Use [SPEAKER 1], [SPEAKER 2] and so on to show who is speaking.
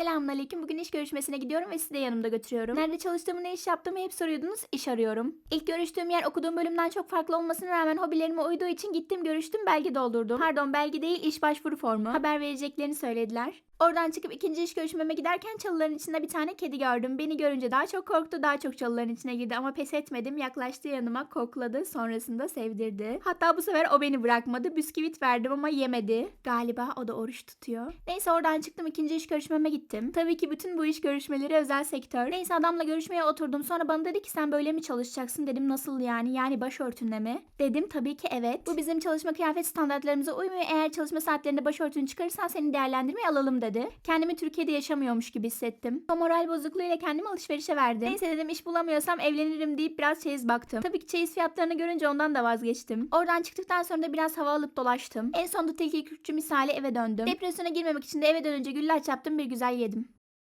[SPEAKER 1] Selamünaleyküm. Bugün iş görüşmesine gidiyorum ve sizi de yanımda götürüyorum. Nerede çalıştığımı, ne iş yaptığımı hep soruyordunuz. İş arıyorum. İlk görüştüğüm yer okuduğum bölümden çok farklı olmasına rağmen hobilerime uyduğu için gittim görüştüm belge doldurdum. Pardon belge değil iş başvuru formu. Haber vereceklerini söylediler. Oradan çıkıp ikinci iş görüşmeme giderken çalıların içinde bir tane kedi gördüm. Beni görünce daha çok korktu, daha çok çalıların içine girdi ama pes etmedim. Yaklaştı yanıma, kokladı, sonrasında sevdirdi. Hatta bu sefer o beni bırakmadı. Bisküvit verdim ama yemedi. Galiba o da oruç tutuyor. Neyse oradan çıktım ikinci iş görüşmeme gittim. Tabii ki bütün bu iş görüşmeleri özel sektör. Neyse adamla görüşmeye oturdum. Sonra bana dedi ki sen böyle mi çalışacaksın dedim. Nasıl yani? Yani başörtünle mi? Dedim tabii ki evet. Bu bizim çalışma kıyafet standartlarımıza uymuyor. Eğer çalışma saatlerinde başörtünü çıkarırsan seni değerlendirmeye alalım dedi. Kendimi Türkiye'de yaşamıyormuş gibi hissettim. O moral bozukluğuyla kendimi alışverişe verdim. Neyse dedim iş bulamıyorsam evlenirim deyip biraz çeyiz baktım. Tabii ki çeyiz fiyatlarını görünce ondan da vazgeçtim. Oradan çıktıktan sonra da biraz hava alıp dolaştım. En sonunda tilki kürkçü misali eve döndüm. Depresyona girmemek için de eve dönünce güllaç yaptım bir güzel yedim.